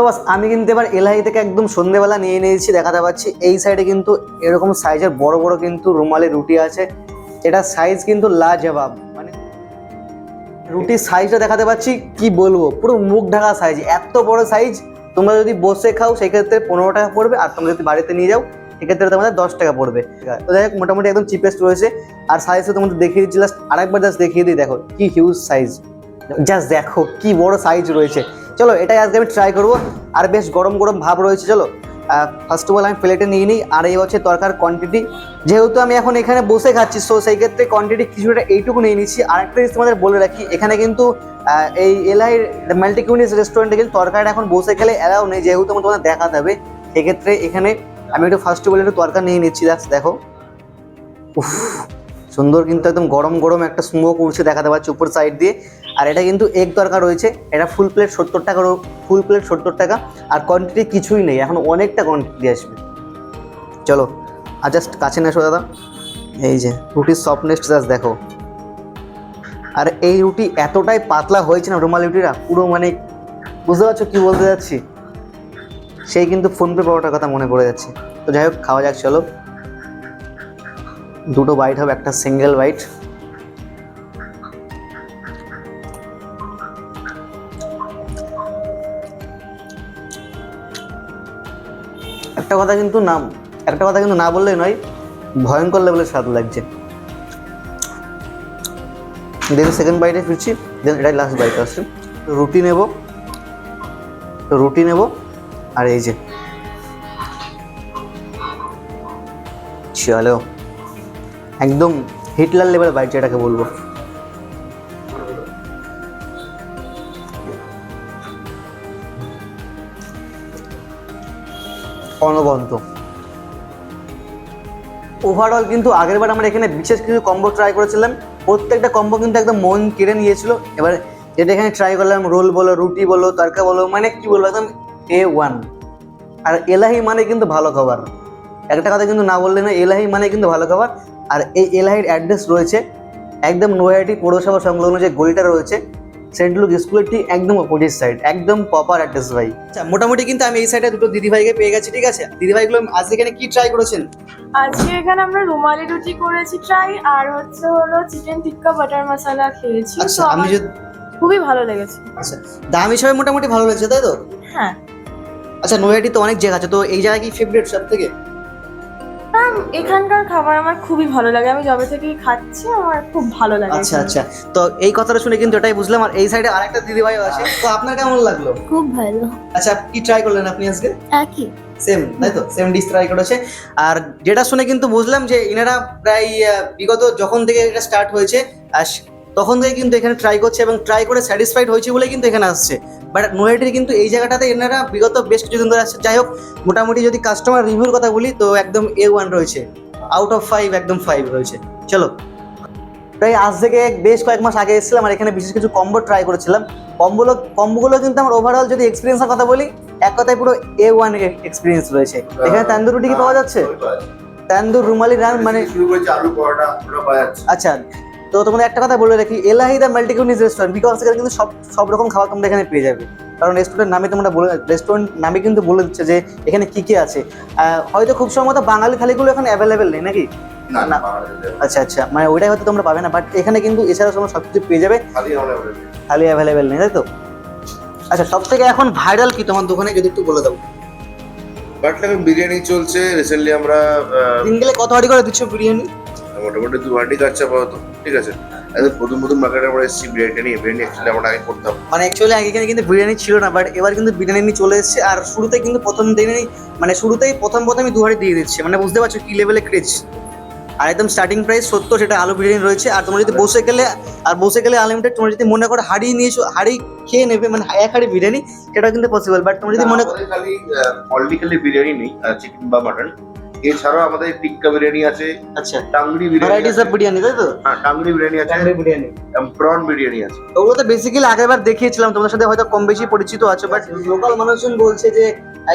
তো বাস, আমি কিন্তু এবার এলআই থেকে একদম সন্ধেবেলা নিয়ে নিয়েছি, দেখাতে পাচ্ছি। এই সাইডে কিন্তু এরকম সাইজের বড় বড় কিন্তু রুমালি রুটি আছে। এটা সাইজ কিন্তু লাজবাব। মানে রুটির সাইজটা দেখাতে পাচ্ছি, কি বলব? পুরো মুখ ঢাকা সাইজ এত বড় সাইজ তোমরা যদি বসে খাও, সেক্ষেত্রে পনেরো টাকা পড়বে, আর তোমরা যদি বাড়িতে নিয়ে যাও, সেক্ষেত্রে তোমাদের দশ টাকা পড়বে। তো হোক, মোটামুটি একদম চিপেস্ট রয়েছে। আর সাইজটা তোমাদের দেখিয়ে দিচ্ছি জাস্ট আরেকবার জাস্ট দেখিয়ে দিই, দেখো, কি হিউজ সাইজ জাস্ট দেখো, কি বড় সাইজ রয়েছে। চলো, এটাই আজকে আমি ট্রাই করব। আর বেশ গরম গরম ভাব রয়েছে, চলো। ফার্স্ট অফ অল আমি প্লেটে নিয়ে নিই, আর এই হচ্ছে তরকার কোয়ান্টিটি যেহেতু আমি এখন এখানে বসে খাচ্ছি সো সেই ক্ষেত্রে কোয়ান্টিটি কিছুটা এইটুকু নিয়ে নিচ্ছি। আরেকটা জিনিস তোমাদের বলে রাখি, এখানে কিন্তু এই এলআই মাল্টিকিউনিস রেস্টুরেন্টে কিন্তু তরকারিটা এখন বসে খেলে অ্যালাউ নেই, যেহেতু আমার তোমাদের দেখা হবে। সেক্ষেত্রে এখানে আমি একটু ফার্স্ট অফ অল একটু তরকার নিয়ে নিচ্ছি দেখো। সুন্দর কিন্তু একদম গরম গরম একটা স্মোক উঠছে দেখাতে পাচ্ছি উপর সাইড দিয়ে। আর এটা কিন্তু এক দরকার রয়েছে, এটা ফুল প্লেট সত্তর টাকা ফুল প্লেট সত্তর টাকা, আর কোয়ান্টিটি কিছুই নেই, এখন অনেকটা কোয়ান্টিটি আসবে। চলো, আর জাস্ট কাছে না এসো দাদা। এই যে, রুটির সফটনেস জাস্ট দেখো। আর এই রুটি এতটাই পাতলা হয়েছে না রুমাল রুটিরা পুরো মানে বুঝতে পারছ কি বলতে যাচ্ছি? সেই কিন্তু ফোনপে পাওয়াটার কথা মনে পড়ে যাচ্ছে। তো যাই হোক, খাওয়া যাক, চলো। দুটো বাইট হবে, একটা সিঙ্গেল বাইট একটা কথা কিন্তু নাম একটা কথা কিন্তু না বললেই নয়, ভয়ঙ্কর লেভেলের স্বাদ লাগছে। দেন সেকেন্ড বাইটে ফিরছি দেন এটাই লাস্ট বাইট আসছে। রুটি নেব রুটি নেব, আর এই যে চলো একদম হিটলার লেভেল বাইট যেটাকে বলব। অনবন্ত ওভারঅল কিন্তু আগেরবার আমরা এখানে বিশেষ কিছু কম্বো ট্রাই করেছিলাম। প্রত্যেকটা কম্বো কিন্তু একদম মন কেড়ে নিয়েছিল। এবার যেটা এখানে ট্রাই করলাম, রোল বলো, রুটি বলো, তরকা বলো মানে কি বলব, একদম এ ওয়ান আর এলাহি মানে কিন্তু ভালো খাবার। একটা কথা কিন্তু না বললে না এলাহি মানে কিন্তু ভালো খাবার। আর এই এলাহির অ্যাড্রেস রয়েছে একদম নৈহাটি পৌরসভা সংলগ্ন যে গলিটা রয়েছে সেন্ট লুক স্কুলের ঠিক একদম অপোজিট সাইড একদম প্রপার অ্যাড্রেস ভাই। আচ্ছা মোটামুটি কিন্তু আমি এই সাইডে দুটো দিদিভাইকে পেয়ে গেছি ঠিক আছে? দিদিভাইগুলো আজ এখানে কি ট্রাই করেছেন? আজকে এখানে আমরা রুমালি রুটি করেছি ট্রাই আর হচ্ছে হলো চিকেন টিক্কা বাটার মশলা খেয়েছি। আচ্ছা আমি যদি খুবই ভালো লেগেছে। আচ্ছা দাম হিসাবে মোটামুটি ভালো লাগছে তাই তো? হ্যাঁ। আচ্ছা নৈহাটি তো অনেক জায়গা আছে তো এই জায়গা কি ফেভারিট সব থেকে হ্যাঁ, এখানকার খাবার আমার খুবই ভালো লাগে। আমি যবে থেকেই খাচ্ছি আমার খুব ভালো লাগে আচ্ছা আচ্ছা। তো এই কথাটা শুনে কিন্তু এটাই বুঝলাম। আর এই সাইডে আরেকটা দিদিভাই আছে। তো আপনার কেমন লাগল? খুব ভালো। আচ্ছা কি ট্রাই করলেন আপনি আজকে? একই। সেম তাই তো? সেম ডিশ ট্রাই করেছে। আর যেটা শুনে কিন্তু বুঝলাম যে ইনারা প্রায় বিগত যখন থেকে এটা স্টার্ট হয়েছে আর তখন থেকে কিন্তু এখানে ট্রাই করছে এবং ট্রাই করে স্যাটিসফাইড হয়েছে বলে কিন্তু এখানে আসছে। বাট নোয়েটির কিন্তু এই জায়গাটাতে এনারা বিগত বেশ কিছুদিন ধরে আসছে। যাই হোক মোটামুটি যদি কাস্টমার রিভিউর কথা বলি তো একদম এ ওয়ান রয়েছে। আউট অফ ফাইভ একদম ফাইভ রয়েছে। চলো। প্রায় আজ থেকে বেশ কয়েক মাস আগে এসেছিলাম আর এখানে বিশেষ কিছু কম্বো ট্রাই করেছিলাম। কম্বোগুলো কম্বোগুলো কিন্তু আমার ওভারঅল যদি এক্সপিরিয়েন্সের কথা বলি এক কথায় পুরো এ ওয়ান এক্সপিরিয়েন্স রয়েছে। এখানে তান্দুর রুটি কি পাওয়া যাচ্ছে? তান্দুর রুমালি রান মানে আচ্ছা তো তোমাদের একটা কথা বলে রাখি এলাহি এলাহিদা মাল্টিকিউনিস রেস্টুরেন্ট বিকজ এখানে কিন্তু সব সব রকম খাবার তোমরা এখানে পেয়ে যাবে। কারণ রেস্টুরেন্ট নামে তোমরা বলে রেস্টুরেন্ট নামে কিন্তু বলে দিচ্ছে যে এখানে কি কি আছে। হয়তো খুব সম্ভবত বাঙালি থালিগুলো এখানে অ্যাভেলেবেল নেই নাকি? না আচ্ছা আচ্ছা মানে ওইটাই হয়তো তোমরা পাবে না বাট এখানে কিন্তু এছাড়াও তোমরা সব কিছু পেয়ে যাবে। খালি অ্যাভেলেবেল নেই। তাই তো? আচ্ছা সব থেকে এখন ভাইরাল কি তোমার দোকানে যদি একটু বলে দাও? বাট বিরিয়ানি চলছে রিসেন্টলি আমরা আহ, সিঙ্গেলে কত হাঁড়ি করে দিচ্ছ বিরিয়ানি? মোটামুটি দু হান্ডি কাটছে আপাতত ঠিক আছে? প্রথম প্রথম মার্কেটে আমরা এসেছি বিরিয়ানিটা নিয়ে বিরিয়ানি অ্যাকচুয়ালি আমরা আগে করতাম। মানে অ্যাকচুয়ালি আগে কিন্তু বিরিয়ানি ছিল না বাট এবার কিন্তু বিরিয়ানি চলে এসেছে আর শুরুতে কিন্তু প্রথম দিনেই মানে শুরুতেই প্রথম প্রথমই দুহারি দিয়ে দিচ্ছে মানে বুঝতে পারছ কি লেভেলে ক্রেজ আর একদম স্টার্টিং প্রাইস সত্তর সেটা আলু বিরিয়ানি রয়েছে আর তোমরা যদি বসে গেলে আর বসে গেলে আনলিমিটেড তোমরা যদি মনে করো হাড়ি নিয়েছো হাড়ি খেয়ে নেবে মানে এক হাড়ি বিরিয়ানি সেটা কিন্তু পসিবল বাট তোমরা যদি মনে করো আমাদের খালি বিরিয়ানি নেই চিকেন বা মাটন এছাড়াও আমাদের টিক্কা বিরিয়ানি আছে আচ্ছা। টাংরি বিরিয়ানি ভ্যারাইটিস অফ বিরিয়ানি তাই তো? হ্যাঁ টাংরি বিরিয়ানি আছে বিরিয়ানি। প্রন বিরিয়ানি আছে। ওগুলো তো বেসিক্যালি আগেরবার দেখিয়েছিলাম তোমাদের সাথে হয়তো কম বেশি পরিচিত আছে বাট লোকাল মানুষজন বলছে যে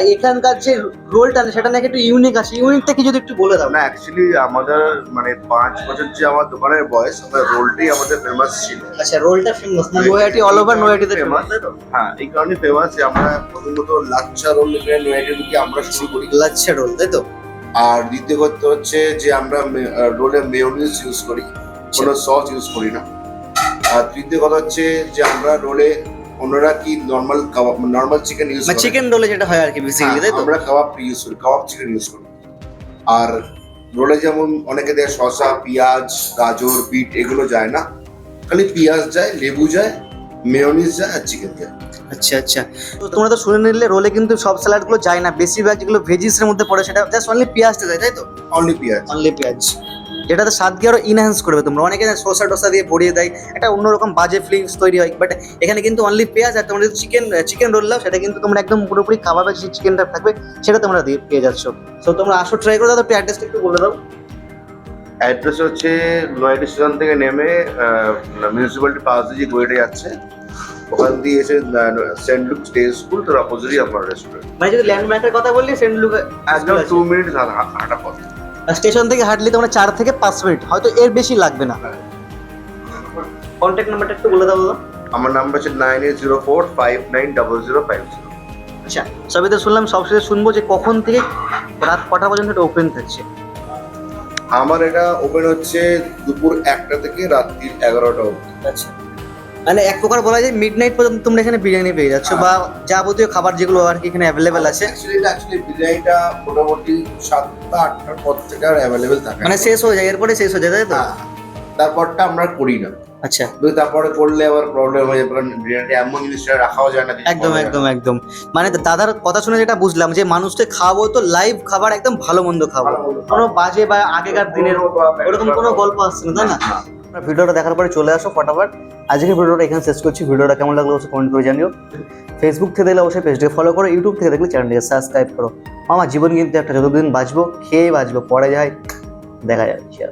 এখানকার যে রোলটা সেটা নাকি একটু ইউনিক আছে। ইউনিকটা কি যদি একটু বলে দাও। না অ্যাকচুয়ালি আমাদের মানে পাঁচ বছর যে আমার দোকানের বয়স আমার রোলটাই আমাদের ফেমাস ছিল। আচ্ছা রোলটা ফেমাস না? নৈহাটি অল ওভার নৈহাটিতে ফেমাস ফেমাস হ্যাঁ এই কারণে ফেমাস যে আমরা প্রথমত লাচ্ছা রোল এখানে নয়াটি থেকে আমরা শুরু করি? লাচ্ছা রোল তাই তো? আর দ্বিতীয় কথা হচ্ছে যে আমরা রোলে মেয়োনিজ ইউজ করি কোনো সস ইউজ করি না। আর তৃতীয় কথা হচ্ছে যে আমরা রোলে অন্যরা কি normal kebab normal chicken use মানে চিকেন রোলে যেটা হয় আর কি বেসিক্যালি তাই তো? আমরা কাবাব ইউজ করি কাবাব চিকেন ইউজ করি। আর রোলে যেমন অনেকে দেয় শসা পেঁয়াজ গাজর বিট এগুলো যায় না। খালি পেঁয়াজ যায় লেবু যায় মেয়োনিজ যায় আর চিকেন যায়। আচ্ছা আচ্ছা। তো তোমরা তো শুনে নিলে রোলে কিন্তু সব স্যালাডগুলো যায় না। বেশিরভাগ যেগুলো ভেজিস এর মধ্যে পড়ে সেটা জাস্ট অনলি পেঁয়াজটা দেয় তাই তো? অনলি পেঁয়াজ। অনলি পেঁয়াজ। যেটাতে স্বাদকে আরও ইনহ্যান্স করবে তোমরা। অনেকে শসা টসা দিয়ে ভরিয়ে দেয়। একটা অন্যরকম বাজে ফিলিংস তৈরি হয়। বাট এখানে কিন্তু অনলি পেঁয়াজ আর তোমরা যদি চিকেন চিকেন রোল নাও সেটা কিন্তু তোমরা একদম পুরোপুরি কাবাবের যে চিকেনটা থাকবে সেটা তোমরা দিয়ে পেয়ে যাচ্ছ। তো তোমরা আসো ট্রাই করে দাও তো অ্যাড্রেসটা একটু বলে দাও। অ্যাড্রেস হচ্ছে নয়টি স্টেশন থেকে নেমে মিউনিসিপ্যালিটি পাস দিয়ে যে গড়িটা যাচ্ছে ওখান দিয়ে এসে সেন্ট লুক স্টে স্কুল তোর অপোজিটই আপনার রেস্টুরেন্ট মানে যদি ল্যান্ডমার্কের কথা বললি সেন্ট লুক একদম টু মিনিট হাঁটা পথ। স্টেশন থেকে হাঁটলে তোমরা চার থেকে পাঁচ মিনিট হয়তো এর বেশি লাগবে না। কন্ট্যাক্ট নাম্বারটা একটু বলে দাও দাদা। আমার নাম্বার হচ্ছে nine eight zero four five nine double zero five zero আচ্ছা সবই তো শুনলাম সবশেষে শুনব যে কখন থেকে রাত কটা পর্যন্ত এটা ওপেন থাকছে। আমার এটা ওপেন হচ্ছে দুপুর একটা থেকে রাত্রি এগারোটা অবধি। আচ্ছা। মানে এক প্রকার বলা যায় মিড নাইট পর্যন্ত তোমরা এখানে বিরিয়ানি পেয়ে যাচ্ছ বা যাবতীয় খাবার যেগুলো আর কি এখানে অ্যাভেলেবেল আছে। অ্যাকচুয়ালি বিরিয়ানিটা মোটামুটি সাতটা আটটার পর থেকে আর অ্যাভেলেবেল থাকে। মানে শেষ হয়ে যায় এরপরে শেষ হয়ে যায় তাই তো? হ্যাঁ। তারপরটা আমরা করি না। আচ্ছা। তারপরে করলে আবার প্রবলেম হয়ে যাবে কারণ বিরিয়ানিটা এমন জিনিসটা রাখাও যায় না একদম। একদম একদম। মানে দাদার কথা শুনে যেটা বুঝলাম যে মানুষকে খাওয়াবো তো লাইভ খাবার একদম ভালো মন্দ খাব কোনো বাজে বা আগেকার দিনের ওরকম কোনো গল্প আসছে না তাই না? হ্যাঁ। ভিডিওটা দেখার পরে চলে আসো ফটাফট। আজকে ভিডিওটা এখানে শেষ করছি। ভিডিওটা কেমন লাগল অবশ্যই কমেন্ট করে জানিও। ফেসবুক থেকে দেখলে অবশ্যই পেজটাকে ফলো করো ইউটিউব থেকে দেখলে চ্যানেলটাকে সাবস্ক্রাইব করো। আমার জীবন কিন্তু একটা যতদিন বাঁচবো, খেয়ে বাঁচবো, পরে যায় দেখা যাচ্ছে।